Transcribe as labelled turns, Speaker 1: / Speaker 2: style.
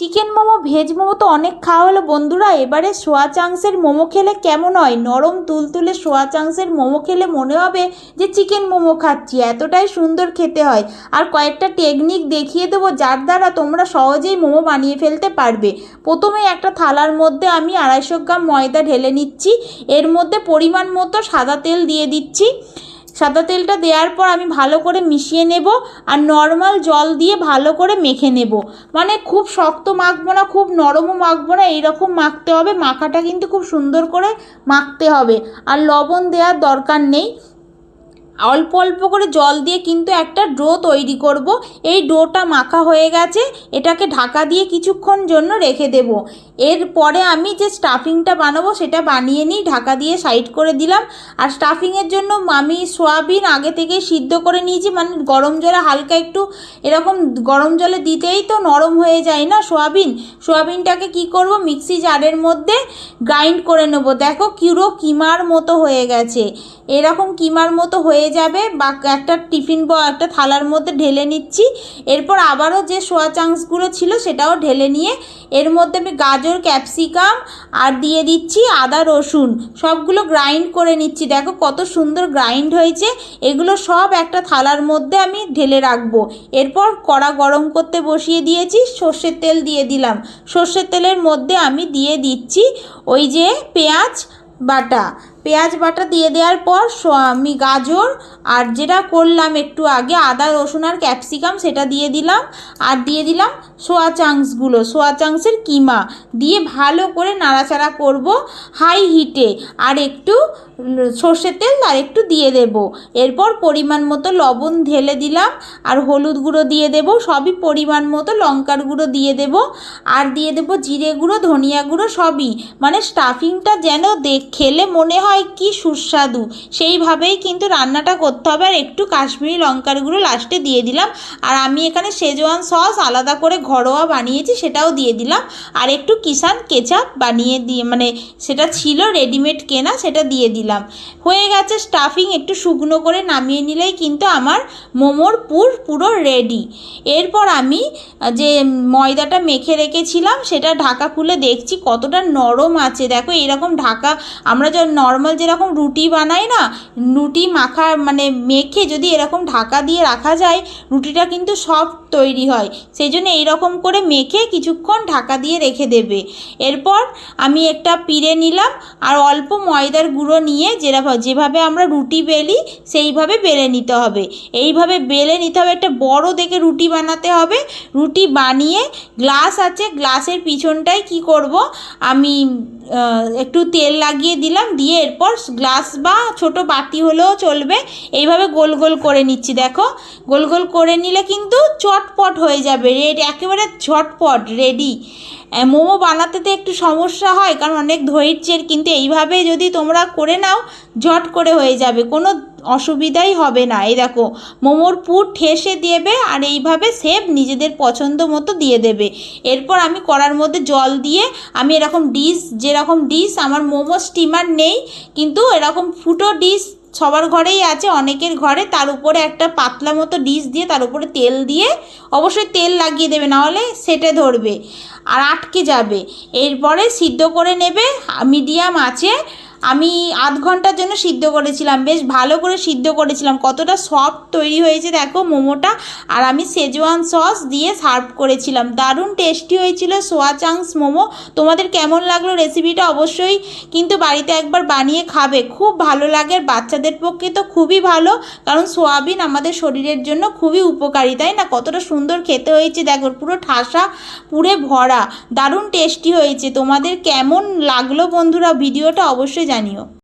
Speaker 1: Chicken momo veg momo তো অনেক খাওয়া হলো। বন্ধুরা, এবারে সোয়া চাংসের মোমো খেলে কেমন হয়? নরম তুলতুলে সোয়া চাংসের মোমো খেলে মনে হবে যে চিকেন মোমো খাচ্ছি, এতটাই সুন্দর খেতে হয়। আর কয়েকটা টেকনিক দেখিয়ে দেবো যার দ্বারা তোমরা সহজেই মোমো বানিয়ে ফেলতে পারবে। প্রথমে একটা থালার মধ্যে আমি আড়াইশো গ্রাম ময়দা ঢেলে নিচ্ছি। এর মধ্যে পরিমাণ মতো সাদা তেল দিয়ে দিচ্ছি। সাদা তেলটা দেওয়ার পর আমি ভালো করে মিশিয়ে নেব আর নর্মাল জল দিয়ে ভালো করে মেখে নেব। মানে খুব শক্ত মাখবো না, খুব নরমও মাখবো না, এইরকম মাখতে হবে। মাখাটা কিন্তু খুব সুন্দর করে মাখতে হবে। আর লবণ দেওয়ার দরকার নেই। অল্প অল্প করে জল দিয়ে কিন্তু একটা ডো তৈরি করব। এই ডোটা মাখা হয়ে গেছে, এটাকে ঢাকা দিয়ে কিছুক্ষণ জন্য রেখে দেব। এরপরে আমি যে স্টাফিংটা বানাবো সেটা বানিয়ে নিই, ঢাকা দিয়ে সাইড করে দিলাম। আর স্টাফিংয়ের জন্য আমি সোয়াবিন আগে থেকেই সিদ্ধ করে নিয়েছি মানে গরম জলে হালকা একটু এরকম গরম জলে দিতেই তো নরম হয়ে যায় না সোয়াবিন। সোয়াবিনটাকে কি করব, মিক্সি জারের মধ্যে গ্রাইন্ড করে নেব। দেখো কিরো কিমার মতো হয়ে গেছে। এরকম কিমার মতো হয়ে যাবে, বা একটা টিফিন বা একটা থালার মধ্যে ঢেলে নিচ্ছি। এরপর আবারও যে সোয়া চাংসগুলো ছিল সেটাও ঢেলে নিয়ে, এর মধ্যে আমি গাজর, ক্যাপসিকাম আর দিয়ে দিচ্ছি আদা, রসুন। সবগুলো গ্রাইন্ড করে নিচ্ছি। দেখো কত সুন্দর গ্রাইন্ড হয়েছে। এগুলো সব একটা থালার মধ্যে আমি ঢেলে রাখব। এরপর কড়া গরম করতে বসিয়ে দিয়েছি, সর্ষের তেল দিয়ে দিলাম। সর্ষের তেলের মধ্যে আমি দিয়ে দিচ্ছি ওই যে পেঁয়াজ বাটা। পেঁয়াজ বাটা দিয়ে দেওয়ার পর আমি গাজর আর যেটা করলাম একটু আগে, আদা, রসুন আর ক্যাপসিকাম সেটা দিয়ে দিলাম। আর দিয়ে দিলাম সোয়া চাংসগুলো সোয়া চাংসের কিমা দিয়ে ভালো করে নাড়াচাড়া করব হাই হিটে। আর একটু সর্ষের তেল আর একটু দিয়ে দেব। এরপর পরিমাণ মতো লবণ ঢেলে দিলাম। আর হলুদ গুঁড়ো দিয়ে দেব। সবই পরিমাণ মতো লঙ্কার গুঁড়ো দিয়ে দেব। আর দিয়ে দেব জিরে গুঁড়ো, ধনিয়া গুঁড়ো সবই। মানে স্টাফিংটা যেন দেখ খেলে মনে হয় কি সুস্বাদু। সেইভাবেই কিন্তু রান্নাটা করতে হবে। আর একটু কাশ্মীরি লঙ্কার গুঁড়ো লাস্টে দিয়ে দিলাম। আর আমি এখানে শেজওয়ান সস আলাদা করে ঘরোয়া বানিয়েছি, সেটাও দিয়ে দিলাম। আর একটু কিষান কেচাপ বানিয়ে দিয়ে মানে সেটা ছিল রেডিমেড কেনা, সেটা দিয়ে দিলাম। হয়ে গেছে স্টাফিং একটু শুকনো করে নামিয়ে নিলেই কিন্তু আমার মোমোর পুর পুরো রেডি এরপর আমি, যে ময়দাটা মেখে রেখেছিলাম, সেটা ঢাকা খুলে দেখছি কতটা নরম আছে। দেখো এরকম ঢাকা, আমরা যে নর্মাল যেরকম রুটি বানাই না, রুটি মাখা মানে মেখে যদি এরকম ঢাকা দিয়ে রাখা যায়, রুটিটা কিন্তু সফট তৈরি হয়। সেই জন্য এইরকম করে মেখে কিছুক্ষণ ঢাকা দিয়ে রেখে দেবে। এরপর আমি একটা পিড়ে নিলাম আর অল্প ময়দার গুঁড়ো নিয়ে যেরকম যেভাবে আমরা রুটি বেলি, সেইভাবে বেলে নিতে হবে। এইভাবে বেলে নিতে হবে, একটা বড় দেখে রুটি বানাতে হবে। রুটি বানিয়ে গ্লাস আছে, গ্লাসের পিছনটায় কি করব? আমি একটু তেল লাগিয়ে দিলাম, দিয়ে এরপর গ্লাস বা ছোট বাটি হলেও চলবে। এইভাবে গোল গোল করে নিচ্ছি, দেখো। গোল গোল করে নিলে কিন্তু চটপট হয়ে যাবে, রেডি, একেবারে ঝটপট, রেডি। মোমো বানাতে তো একটু সমস্যা হয়, কারণ অনেক ধৈর্যের, কিন্তু এইভাবে যদি তোমরা করে নাও, ঝট করে হয়ে যাবে। কোনো অসুবিধাই হবে না। এই দেখো, মোমোর পুর ঠেসে দেবে আর এইভাবে সেপ নিজেদের পছন্দ মতো দিয়ে দেবে। এরপর আমি কড়ার মধ্যে জল দিয়ে আমি এরকম ডিশ যেরকম ডিশ আমার মোমো স্টিমার নেই, কিন্তু এরকম ফুটো ডিশ সবার ঘরেই আছে, অনেকের ঘরে। তার উপরে একটা পাতলা মতো ডিশ দিয়ে তার উপরে তেল দিয়ে অবশ্যই তেল লাগিয়ে দেবে, নাহলে সেটে ধরবে আর আটকে যাবে। এরপরে সিদ্ধ করে নেবে, মিডিয়াম আছে আমি আধ ঘণ্টার জন্য সিদ্ধ করেছিলাম, বেশ ভালো করে সিদ্ধ করেছিলাম। কতটা সফট তৈরি হয়েছে দেখো মোমোটা। আর আমি সেজওয়ান সস দিয়ে সার্ভ করেছিলাম। দারুণ টেস্টি হয়েছিল সোয়া চাংস মোমো। তোমাদের কেমন লাগল রেসিপিটা অবশ্যই কিন্তু বাড়িতে একবার বানিয়ে খাবে। খুব ভালো লাগে বাচ্চাদের পক্ষে তো খুবই ভালো, কারণ সোয়াবিন আমাদের শরীরের জন্য খুবই উপকারী, তাই না? কতটা সুন্দর খেতে হয়েছে দেখো, পুরো ঠাসা পুরে ভরা, দারুণ টেস্টি হয়েছে। তোমাদের কেমন লাগল বন্ধুরা? ভিডিওটা অবশ্যই জানিও।